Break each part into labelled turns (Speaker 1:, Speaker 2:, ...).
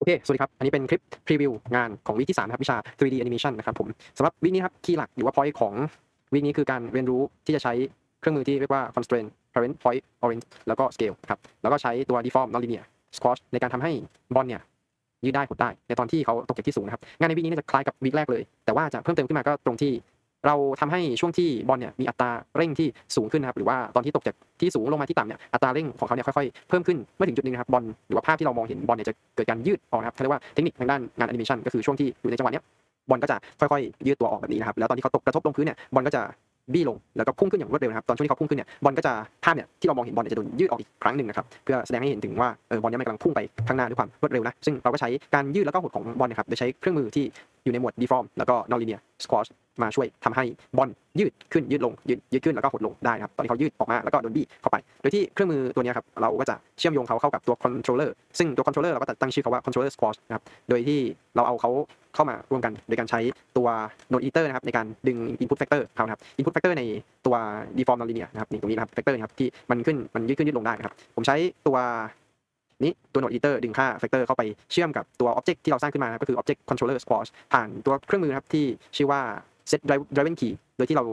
Speaker 1: โอเค สวัสดีครับ อันนี้เป็นคลิปพรีวิวงานของวีคที่3นะครับวิชา 3D animation นะครับผมสำหรับวีคนี้ครับ คีย์หลักหรือว่า point ของวีคนี้คือการเรียนรู้ที่จะใช้เครื่องมือที่เรียกว่า constraint parent point orient แล้วก็ scale ครับ แล้วก็ใช้ตัว deform nonlinear squash ในการทำให้บอลเนี่ยยืดได้หดได้ ในตอนที่เขาตกจากที่สูงนะครับ งานในวีคนี้น่าจะคล้ายกับวีแรกเลย แต่ว่าจะเพิ่มเติมขึ้นมาก็ตรงที่ เราทำให้ช่วงที่บอลเนี่ยมีอัตราเร่งที่สูงขึ้นนะครับหรือว่าตอนที่ตกจากที่สูงลงมาที่ต่ำเนี่ยอัตราเร่งของเขาเนี่ยค่อยๆเพิ่มขึ้นเมื่อถึงจุดหนึงนะครับบอลหรือว่าภาพที่เรามองเห็นบอลเนี่ยจะเกิดการยืดออกนะครับเขาเรียกว่าเทคนิคทางด้านงานแอนิเมชันก็คือช่วงที่อยู่ในจังหวะเนี้ยบอลก็จะค่อยๆ ยืดตัวออกแบบนี้นะครับแล้วตอนที่เขาตกกระทบลงพื้นเนี่ยบอลก็จะบี้ลงแล้วก็พุ่งขึ้นอย่างรวดเร็วนะครับตอนช่วงที่เขาพุ่งขึ้นเนี่ยบอลก็จะภาพเนี่ยที่เรามองเห็นบอลเนี่ยจะโดนยืดออกอีกครั้งหนึ่งนะครับเพื่อแสดงให้เห็นถึงว่าเออบอลเนี่ยมันกำลังพุ่งไปข้างหน้าด้วยความรวดเร็วนะซึ่งเราก็ใช้การยืดแล้วก็หดของบอลนะครับโดยใช้เครื่องมือที่อยู่ในหมวด deform แล้วก็ nonlinear squash มาช่วยทำให้บอลยืดขึ้นยืดลงยืดยืดขึ้นแล้วก็หดลงได้นะครับตอนที่เขายืดออกมาแล้วก็โดนบี้เข้าไป โดยที่เครื่องมือตัวนี้ครับเราก็จะเชื่อมโยงเขาเข้ากับตัว controller ซึ่งตัว controller เราก็จะตั้งชื่อเขาว่า controller squash นะครับโดยที่เราเอาเขาเข้ามารวมกันโดยการใช้ตัว node eater นะครับในการดึง input factor เขานะครับ input factor ในตัว deform nonlinear นะครับนี่ตรงนี้นะครับ factor นะครับที่มันขึ้นมันยืดขึ้นยืดลงได้นะครับผมใช้ตัว นี้ตัว node eater ดึงค่า factor เข้าไปเชื่อมกับตัว object ที่เราสร้างขึ้นมานะก็คือ object controller squash ผ่านตัวเครื่องมือนะครับที่ชื่อว่า set drive- driven key โดยที่เรา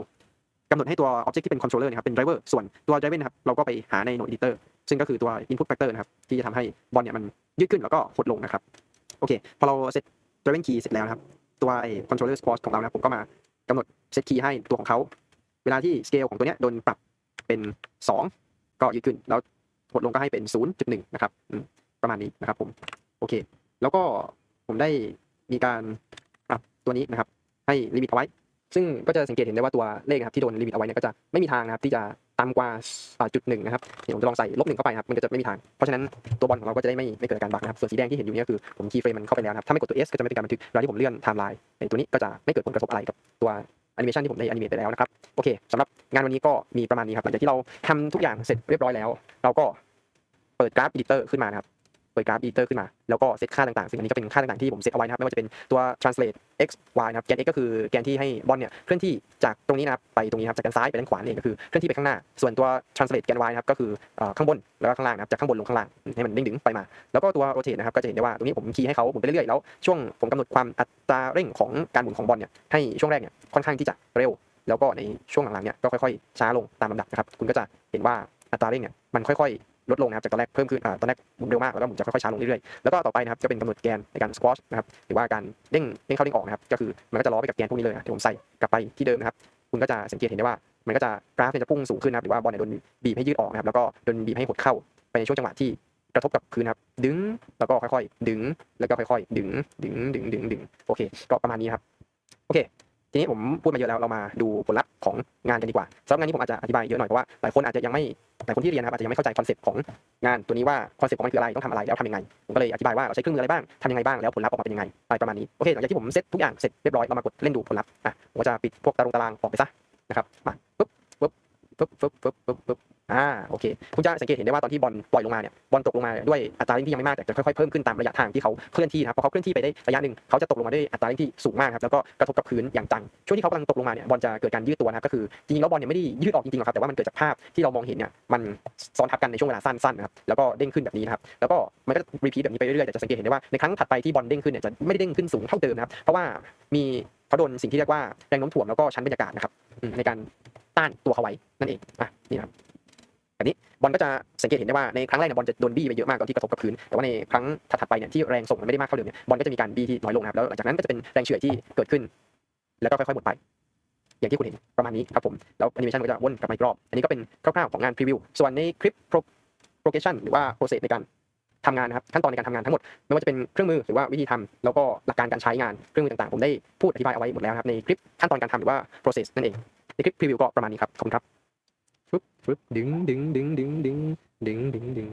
Speaker 1: กำหนดให้ตัว object ที่เป็น controller นะครับเป็น driver ส่วนตัว driven นะครับเราก็ไปหาใน node editor ซึ่งก็คือตัว input factor นะครับที่จะทำให้บอลเนี่ยมันยืดขึ้นแล้วก็หดลงนะครับโอเคพอเรา set driven key เสร็จแล้วนะครับตัวไอ้ controller squash ของเรานะผมก็มากำหนด set key ให้ตัวของเขาเวลาที่ scale ของตัวเนี้ยโดนปรับเป็น 2 ก็ยืดขึ้นแล้ว หดลงก็ให้เป็น 0.1 นะครับประมาณนี้นะครับผมโอเค แล้วก็ผมได้มีการปรับตัวนี้นะครับ ให้ลิมิตเอาไว้ ซึ่งก็จะสังเกตเห็นได้ว่าตัวเลขครับที่โดนลิมิตเอาไว้เนี่ยก็จะไม่มีทางนะครับที่จะต่ำกว่าจุดหนึ่งนะครับเดี๋ยวผมจะลองใส่ลบหนึ่งเข้าไปครับมันก็จะไม่มีทาง เพราะฉะนั้นตัวบอลของเราก็จะได้ไม่ไม่เกิดการบักนะครับ ส่วนสีแดงที่เห็นอยู่นี่ก็คือผมคีย์เฟรมมันเข้าไปแล้วนะครับ ถ้าไม่กดตัว S ก็จะไม่เป็นการบันทึกเวลาที่ผมเลื่อนไทม์ไลน์ในตัวนี้ก็จะไม่เกิดผลกระทบอะไรกับตัวแอนิเมชันที่ผมได้อนิเมตไปแล้วนะครับ โอเคสำหรับงานวันนี้ก็มีประมาณนี้ครับหลังจากที่เราทำทุกอย่างเสร็จเรียบร้อยแล้ว เราก็ เปิดกราฟ editor ขึ้นมานะครับ เปิดกราฟ editor ขึ้นมา แล้วก็เซตค่าต่างๆ ซึ่งอันนี้ก็เป็นค่าต่างๆที่ผมเซตเอาไว้นะครับ ไม่ว่าจะเป็นตัว translate x y นะครับ แกน x ก็คือแกนที่ให้บอลเนี่ยเคลื่อนที่จากตรงนี้นะครับไปตรงนี้นะครับจากด้านซ้ายไปด้านขวาเนี่ยก็คือเคลื่อนที่ไปข้างหน้า ส่วนตัว translate แกน y นะครับก็คือเอ่อข้างบนแล้วก็ข้างล่างนะครับจากข้างบนลงข้างล่างให้มันเด้งดึงไปมา แล้วก็ตัว rotate นะครับก็จะเห็นได้ว่าตรงนี้ผมคีย์ให้เขาหมุนไปเรื่อยๆแล้วช่วงผมกำหนดความอัตราเร่งของการหมุนของบอลเนี่ยให้ช่วงแรกเนี่ยค่อนข้างที่จะเร็ว แล้วก็ในช่วงหลังๆเนี่ยก็ค่อยๆช้าลงตามลำดับนะครับคุณก็จะเห็นว่าอัตราเร่งเนี่ยมันค่อยๆ ลดลงนะครับจากตอนแรกเพิ่มขึ้นอ่าตอนแรกหมุนเร็วมากแล้วก็หมุนจะค่อยๆช้าลงเรื่อยๆแล้วก็ต่อไปนะครับจะเป็นกำหนดแกนในการ squash นะครับหรือว่าการเด้งเด้งเข้าเด้งออกนะครับก็คือมันก็จะล้อไปกับแกนพวกนี้เลยนะที่ผมใส่กลับไปที่เดิมนะครับคุณก็จะสังเกตเห็นได้ว่ามันก็จะกราฟเนี่ยจะพุ่งสูงขึ้นนะครับหรือว่าบอลเนี่ยโดนบีบให้ยืดออกนะครับแล้วก็โดนบีบให้หดเข้าไปในช่วงจังหวะที่กระทบกับพื้นนะครับดึงแล้วก็ค่อยๆ ดึงแล้วก็ค่อยๆ ดึงดึงดึงดึงดึงโอเค ก็ประมาณนี้ครับโอเคทีนี้ผมพูดมาเยอะแล้วเรามาดูผลลัพธ์ของงานกันดีกว่าสำหรับงานนี้ผมอาจจะอธิบายเยอะหน่อยเพราะว่าหลายคนอาจจะยังไม่ แต่คนที่เรียนนะครับอาจจะยังไม่เข้าใจคอนเซปต์ของงานตัวนี้ว่าคอนเซปต์ของมันคืออะไรต้องทำอะไรแล้วทำยังไงผมก็เลยอธิบายว่าเราใช้เครื่องมืออะไรบ้างทำยังไงบ้างแล้วผลลัพธ์ออกมาเป็นยังไงอะไรประมาณนี้โอเคหลังจากที่ผมเซตทุกอย่างเสร็จเรียบร้อยเรามากดเล่นดูผลลัพธ์อะผมก็จะปิดพวกตารางตารางออกไปซะนะครับมา ปึ๊บปึ๊บปึ๊บปึ๊บปึ๊บอ่าโอเคคุณจะสังเกตเห็นได้ว่าตอนที่บอลปล่อยลงมาเนี่ยบอลตกลงมาด้วยอัตราเร่งที่ยังไม่มากแต่จะค่อยๆเพิ่มขึ้นตามระยะทางที่เขาเคลื่อนที่นะครับพอเขาเคลื่อนที่ไปได้ระยะหนึ่งเขาจะตกลงมาด้วยอัตราเร่งที่สูงมากครับแล้วก็กระทบกับพื้นอย่างจังช่วงที่เขากำลังตกลงมาเนี่ยบอลจะเกิดการยืดตัวนะครับก็คือจริงๆแล้วบอลเนี่ยไม่ได้ยืดออกจริงๆหรอกครับแต่ว่ามันเกิดจากภาพที่เรามองเห็นเนี่ยมันซ้อนทับกันในช่วงเวลาสั้นๆนะครับแล้วก็เด้งขึ้นแบบนี้นะครับแล้วก็มันก็รีพีทแบบนี้ไปเรื่อยๆแต่จะสังเกตเห็นได้ว่าในครั้งถัดไปที่บอลเด้งขึ้นเนี่ยจะไม่ได้เด้งขึ้นสูงเท่าเดิมนะครับเพราะว่ามีเขาโดนสิ่งที่เรียกว่าแรงโน้มถ่วงแล้วก็ชั้นบรรยากาศนะครับในการ ต้านตัวเขาไว้นั่นเองอะนี่ครับแบบนี้บอลก็จะสังเกตเห็นได้ว่าในครั้งแรกเนี่ยบอลจะโดนบี้ไปเยอะมากตอนที่กระทบกับพื้น แต่ว่าในครั้งถัดไปเนี่ยที่แรงส่งมันไม่ได้มากเท่าเดิมเนี่ยบอลก็จะมีการบี้ที่น้อยลงนะครับแล้วหลังจากนั้นก็จะเป็นแรงเฉื่อยที่เกิดขึ้น แล้วก็ค่อยๆหมดไป อย่างที่คุณเห็นประมาณนี้ครับผมแล้วแอนิเมชันก็จะวนกลับมาอีกรอบ อันนี้ก็เป็นคร่าวๆของงานพรีวิวส่วนในคลิป progression หรือว่า process ในการทำงานนะครับขั้นตอนในการทำงานทั้งหมดไม่ว่าจะเป็นเครื่องมือหรือว่าวิธีทำแล้วก็หลักการการใช้งานเครื่องมือต่างๆ ผมได้พูดอธิบายเอาไว้หมดแล้วครับในคลิปขั้นตอนการทำหรือว่า process นั่นเอง ในคลิปพรีวิวก็ประมาณนี้ครับ ขอบคุณครับฟึบฟึบดึงดึงดึงดึงดึงดึงดึงดึง